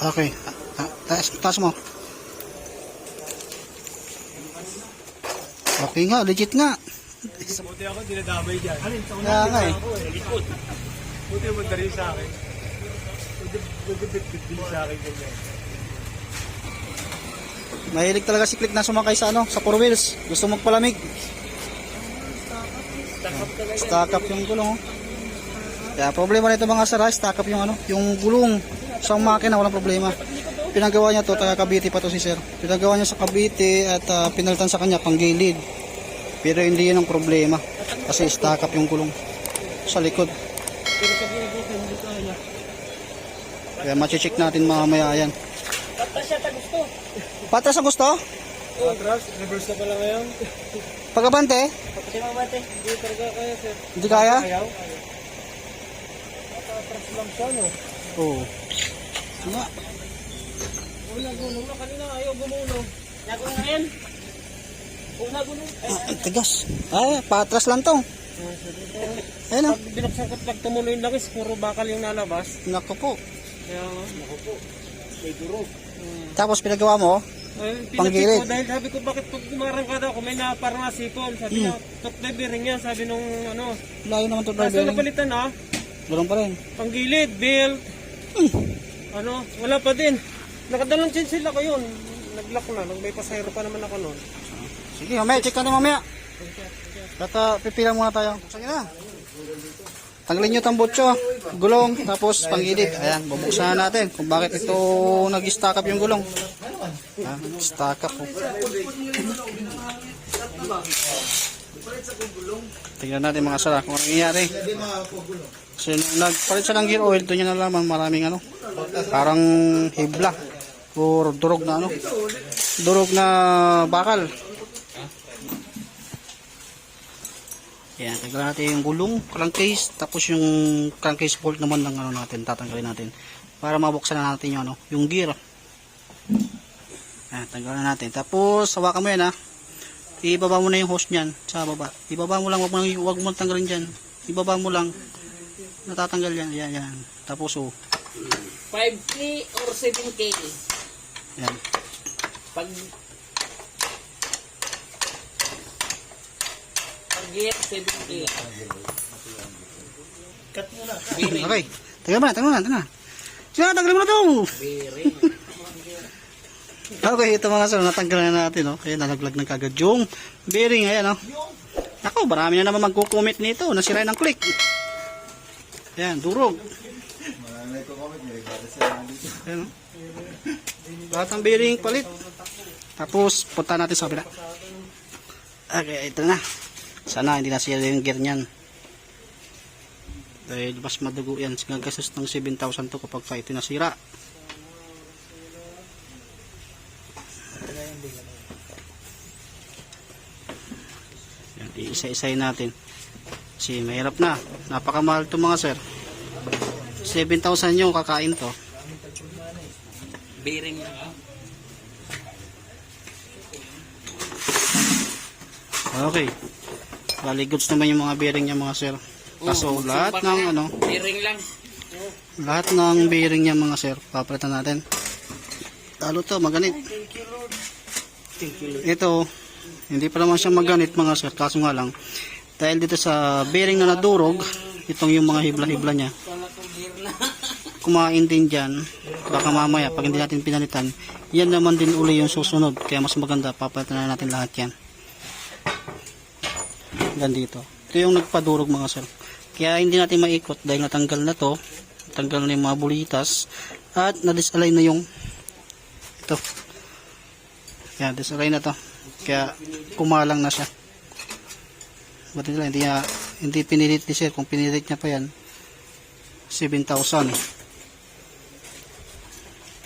Okay. Ta- Taas, taas mo. Okay nga, legit nga. Buti ako, dinadamay dyan. Alin, sa Kaya nga eh. eh. Buti mo dari sa akin. Buti bit-bit din sa akin ganyan. Mahilig talaga si Click na sumakay sa ano, sa four wheels. Gusto magpalamig. Stack up yung gulong. Kaya problema nito mga sir, ah, stack up yung ano, yung gulong sa makina walang problema. Pinagawa niya to taga Cavite pa to si sir. Pinagawa niya sa Cavite at ah, pinalitan sa kanya pang gilid. Pero hindi yun ang problema kasi stack up yung gulong sa likod. Kaya. Mache-check natin mamaya yan. Tapos siya ta gusto. Patas ang gusto? Atras, reverse na pala ngayon. Pagabante? Mamate, hindi talaga kaya sir. Hindi kaya? Ayaw? Atras lang siya no. Oo. Nga. Una gulong na kanina, ayaw gumulong. Nagulong na yan. Una gulong. Ah, ang tigas. Ay, patras lang to. Ayun o. Pag binuksan ko pag tumuloy yung langis, puro bakal yung nalabas. Naku po. Kaya naku po. May durog. Hmm. Tapos pinagawa mo, Ay, Panggilid. ko dahil sabi ko bakit pag kumarangkada ako may na parang nasipon. Sabi niya, top level rin yan. Sabi nung ano. layo naman to Kaso driver. napalitan ah. Gulong pa rin. Panggilid, belt. Ano, wala pa din. Nakadalang chain sila ko yun. Nag-lock na. Nag may pasahero pa naman ako noon. Sige, mamaya, check ka na mamaya. Tata, pipila muna tayo. Sige na. Tanggalin nyo tambutso, gulong, tapos pangilid. Ayan, bubuksan na natin kung bakit ito nag-stack up yung gulong. Ah, stack up. Oh. Tingnan natin mga sara kung ano nangyayari. Kasi nung nagpalit siya ng gear oil, doon niya nalaman maraming ano, parang hibla or durog na ano, durog na bakal. Yan, tanggalin natin yung gulong, crankcase, tapos yung crankcase bolt naman ng ano natin, tatanggalin natin. Para mabuksan na natin yung ano, yung gear. Yan, tanggalin natin. Tapos, hawakan mo yan ha. Ibaba mo na yung hose niyan sa baba. Ibaba mo lang, wag mo, wag mo tanggalin diyan. Ibaba mo lang. Natatanggal yan. Yan, yan. Tapos, oh. 5K or 7K? Yan. Pag pag gear 7K. Cut muna. Bearing. Okay. Tanggal mo na, tanggal mo na, tanggal mo na. Sige, tanggalin mo na to. Bearing. Okay, ito mga sir, natanggal na natin, no? Kaya nalaglag ng kagad yung bearing, ayan, no? Ako, marami na naman magkukomment nito, nasira ng click. Ayan, durog. Ayan, no? Lahat ng bearing palit. Tapos, punta natin sa kabila. Okay, ito na. Sana hindi nasira yung gear niyan. Dahil mas madugo yan. Gagastos ng 7,000 to kapag ka ito nasira. Yan, iisa-isayin natin. Kasi mahirap na. Napakamahal to mga sir. 7,000 yung kakain to. Bearing lang. ah. Okay. Bali goods naman yung mga bearing niya mga sir. Kaso Oh, lahat ng ano, Bearing lang. lahat ng bearing niya mga sir, papalitan natin. Lalo to, maganit. Ito, hindi pa naman siya maganit mga sir, kaso nga lang, dahil dito sa bearing na nadurog, itong yung mga hibla-hibla niya, Kala ko gear na. Kumain din dyan, baka mamaya, pag hindi natin pinalitan, yan naman din uli yung susunod, kaya mas maganda, papalitan na natin lahat yan. Hanggang dito. Ito yung nagpadurog mga sir. Kaya hindi natin maikot dahil natanggal na to, natanggal na yung mga bulitas, at na-disalign na yung ito. Kaya disalign na to. Kaya kumalang na siya. Buti nila, hindi, niya, hindi pinilit ni sir. Kung pinilit niya pa yan, 7,000.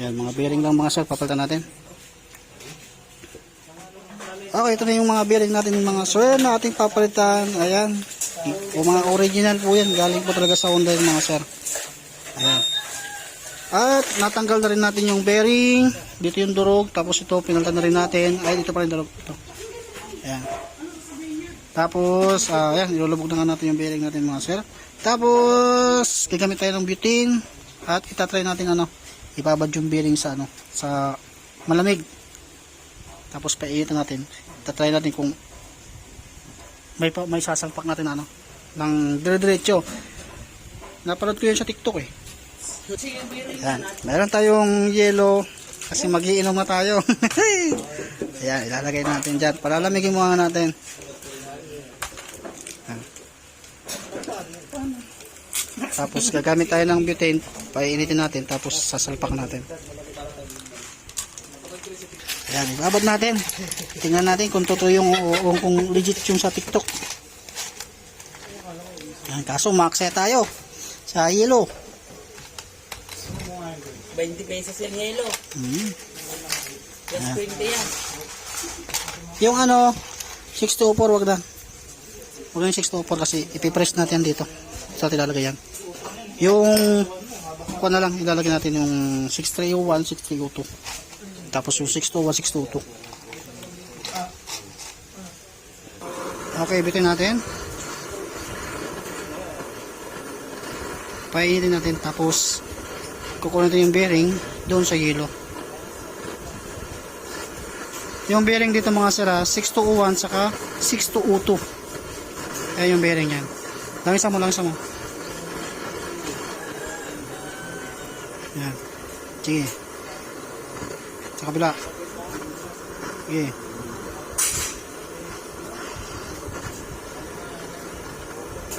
Yan, mga bearing lang mga sir, papalitan natin. Okay, ito na yung mga bearing natin mga sir na ating papalitan. Ayan. O mga original po yan. Galing po talaga sa Honda yung mga sir. Ayan. At natanggal na rin natin yung bearing. Dito yung durog. Tapos ito pinalitan na rin natin. Ay, dito pa rin durog. Ito. Ayan. Tapos, ah, ayan, ilulubog na nga natin yung bearing natin mga sir. Tapos, gagamit tayo ng butane. At itatry natin ano, ibabad yung bearing sa ano, sa malamig. Tapos paiinitin natin. Tatry natin kung may pa, may sasalpak natin ano ng dire-diretso. Napanood ko yun sa TikTok eh. Ayan. Meron tayong yellow kasi magiinom na tayo. Ayan, ilalagay natin dyan. Palalamigin muna natin. Tapos gagamit tayo ng butane, painitin natin, tapos sasalpak natin. Ayan, ibabad natin. Tingnan natin kung totoo yung o, kung legit yung sa TikTok. Ayan, kaso maksa tayo sa yellow. 20 pesos yung yelo. Hmm. Plus 20 yan. Yung ano, 624 wag na. Wag na yung 624 kasi ipipress natin dito. Sa atin ilalagay yan. Yung, kuha na lang, ilalagay natin yung 6301, 6302. Tapos yung 621, 622. Okay, bitin natin. Painitin natin. Tapos, kukunin natin yung bearing doon sa yelo. Yung bearing dito mga sira, 6201 saka 6202. Ayan yung bearing yan. Langisa mo, langisa mo. Sige. Sa kabila. Sige.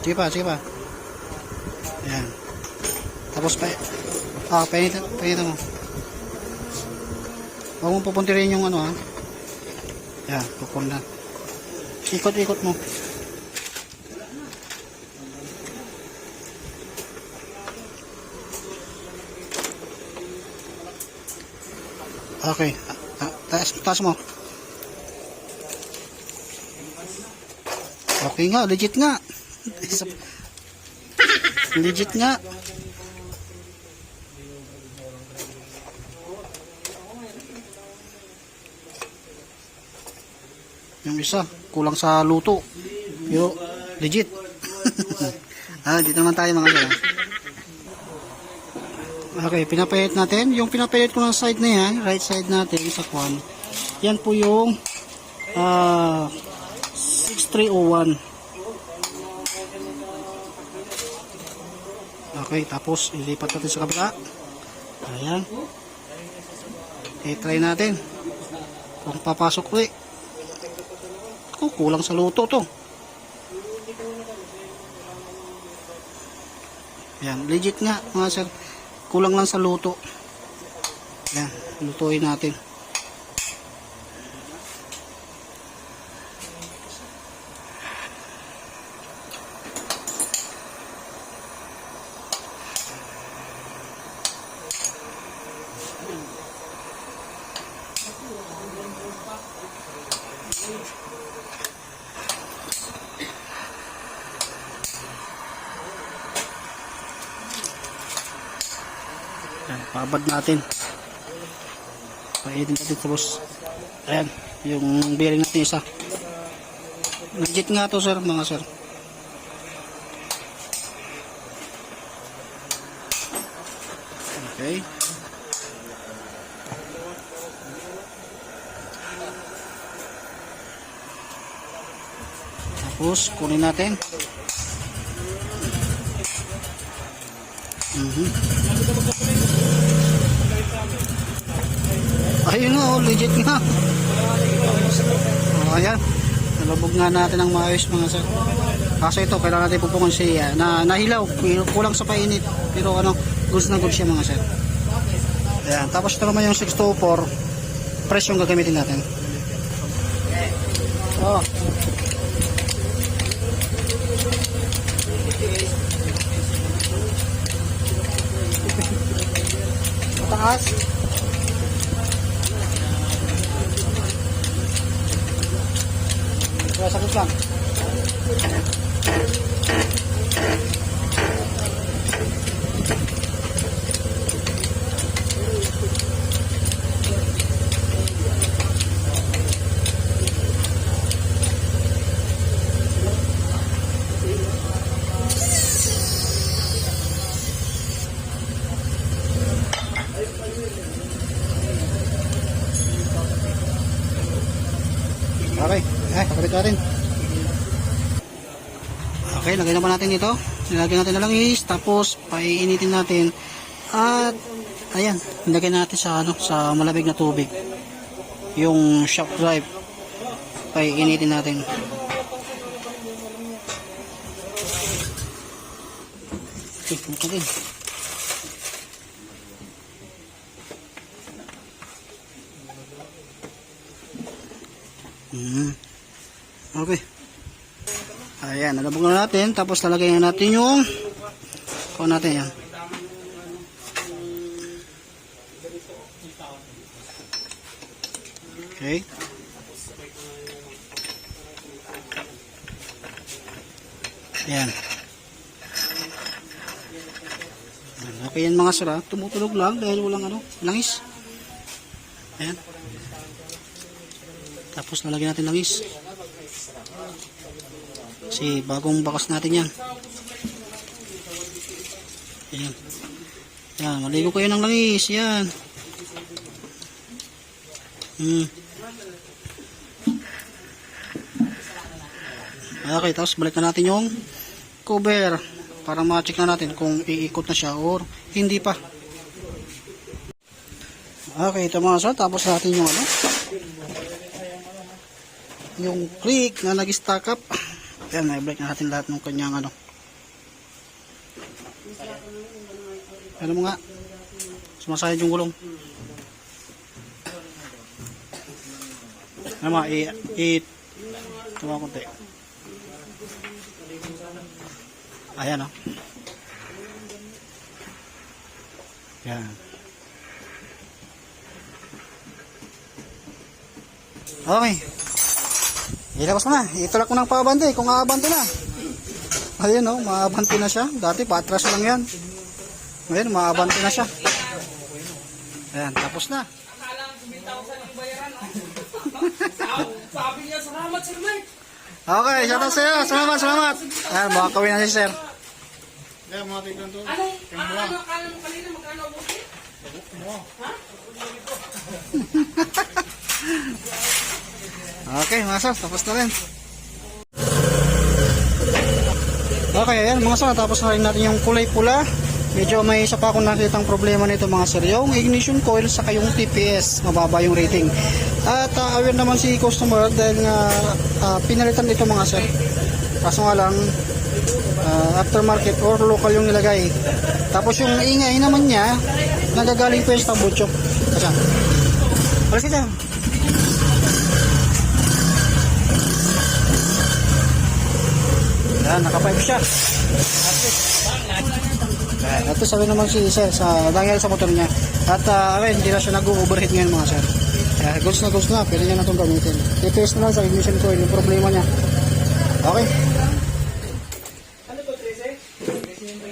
Sige pa, sige pa. Ayan. Tapos pa, ah, painitin, painitin mo. Huwag mong pupuntirin yung ano ha. Yan, kukul na. Ikot-ikot mo. Okay. Ah, taas, taas mo. Okay nga, legit nga. legit nga. Yung isa, kulang sa luto. Pero, legit. ah, dito naman tayo mga sila. Okay, pinapayat natin. Yung pinapayat ko ng side na yan, right side natin sa kwan. Yan po yung ah 6301. Okay, tapos ilipat natin sa kabila. Ayan. I-try natin. Kung papasok ulit. Ako, kulang sa luto to. Yan, legit nga mga sir. Kulang lang sa luto. Yan, lutuin natin. Yan, pabad natin. Painitin natin tapos ayan, yung bearing natin isa. Legit nga to sir, mga sir. Okay. Tapos, kunin natin. Mhm. Ayun nga, oh, legit nga. Oh, ayan. Nalubog nga natin ang maayos mga sir. Kaso ito, kailangan natin pupungan siya na nahilaw, kulang sa painit. Pero ano, goods na goods siya mga sir. Ayan, tapos ito naman yung 624, press yung gagamitin natin. Oh. Mataas. Kaya sakit lang. Ay, kakabit natin. Okay, lagay na pa natin ito. Nilagyan natin na langis, tapos paiinitin natin. At, ayan, nilagay natin sa, ano, sa malamig na tubig. Yung shock drive. Paiinitin natin. Okay, ito din. Hmm. Okay. Ayan, nalabog na natin. Tapos lalagay na natin yung kuha natin yan. Okay. Ayan. Okay yan mga sira. Tumutulog lang dahil walang ano, langis. Ayan. Tapos lalagyan natin langis. Kasi bagong bakas natin yan. Ayan. Yan, maligo kayo ng langis. Yan. Hmm. Okay, tapos balik na natin yung cover para ma-check na natin kung iikot na siya or hindi pa. Okay, ito mga sir, tapos natin yung ano, yung click na nag-stack up. Ayan, na-break na natin lahat ng kanyang ano. Ano mo nga? Sumasayad yung gulong. Ano mga, i, i, tumawa konti. Ayan o. Oh. Okay. Ilabas mo na. Itulak mo ng paabante kung aabante na. Ayun oh, maabante na siya. Dati patras lang yan. Ngayon, maabante na siya. Ayan, tapos na. Sabi niya, salamat sir Mike. Okay, shout out sa'yo. Salamat, salamat. Ayan, baka kawin na si sir. Ano? Ano? Ano? Akala mo kanina magkano abutin? Okay, mga sir, tapos na rin. Okay, ayan mga sir, tapos na rin natin yung kulay pula. Medyo may isa pa akong nakitang problema nito mga sir. Yung ignition coil saka yung TPS, mababa yung rating. At uh, aware naman si customer dahil nga uh, pinalitan dito mga sir. Kaso nga lang, uh, aftermarket or local yung nilagay. Tapos yung ingay naman niya, nagagaling pa yung sa tambucho. Kasi, alas kita. Yan, naka-pipe siya. At ito sabi naman si sir sa nangyari sa motor niya. At uh, okay, hindi na siya nag-overheat ngayon mga sir. Kaya goods na goods na, pwede niya na itong gamitin. TPS na lang sa ignition coil, yung problema niya. Okay.